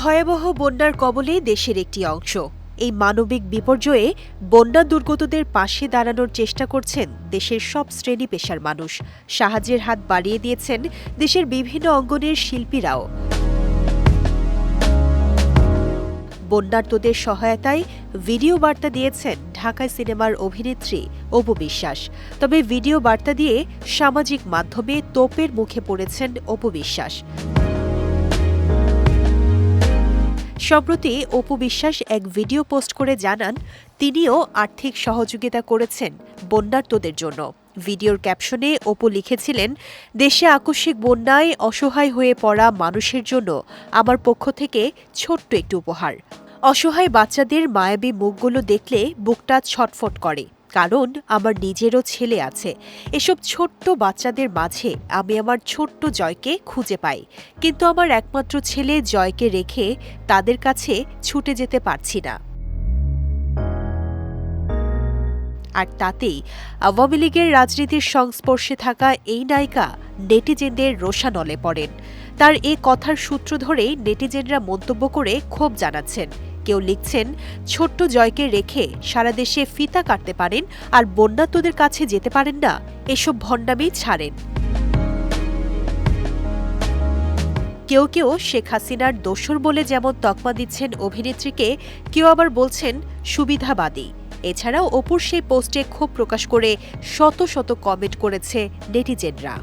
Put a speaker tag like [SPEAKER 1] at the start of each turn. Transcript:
[SPEAKER 1] ভয়াবহ বন্যার কবলে দেশের একটি অংশ। এই মানবিক বিপর্যয়ে বন্যা দুর্গতদের পাশে দাঁড়ানোর চেষ্টা করছেন দেশের সব শ্রেণি পেশার মানুষ। সাহায্যের হাত বাড়িয়ে দিয়েছেন দেশের বিভিন্ন অঙ্গনের শিল্পীরাও। বন্যার্তদের সহায়তায় ভিডিও বার্তা দিয়েছেন ঢাকায় সিনেমার অভিনেত্রী অপু বিশ্বাস। তবে ভিডিও বার্তা দিয়ে সামাজিক মাধ্যমে তোপের মুখে পড়েছেন অপু বিশ্বাস। সম্প্রতি অপু বিশ্বাস এক ভিডিও পোস্ট করে জানান, তিনিও আর্থিক সহযোগিতা করেছেন বন্যার্তদের জন্য। ভিডিওর ক্যাপশনে অপু লিখেছিলেন, দেশে আকস্মিক বন্যায় অসহায় হয়ে পড়া মানুষের জন্য আমার পক্ষ থেকে ছোট্ট একটি উপহার। অসহায় বাচ্চাদের মায়াবী মুখগুলো দেখলে বুকটা ছটফট করে। কারণ আমার নিজেরও ছেলে আছে। এসব ছোট্ট বাচ্চাদের মাঝে আমি আমার ছোট্ট জয়কে খুঁজে পাই। কিন্তু আমার একমাত্র ছেলে জয়কে রেখে তাদের কাছে ছুটে যেতে পারছি না। আর তাতেই আওয়ামী লীগের রাজনীতির সংস্পর্শে থাকা এই নায়িকা নেটিজেনদের রোষানলে পড়েন। তার এ কথার সূত্র ধরেই নেটিজেনরা মন্তব্য করে ক্ষোভ জানাচ্ছেন। কেউ লিখছেন, ছোট্ট জয়কে রেখে সারা দেশে ফিতা কাটতে পারেন আর বন্যাত্মদের কাছে যেতে পারেন না, এসব ভণ্ডামি ছাড়েন। কেউ কেউ শেখ হাসিনার দোসর বলে যেমন তকমা দিচ্ছেন অভিনেত্রীকে, কেউ আবার বলছেন সুবিধাবাদী। এছাড়াও অপুর সেই পোস্টে ক্ষোভ প্রকাশ করে শত শত কমেন্ট করেছে নেটিজেনরা।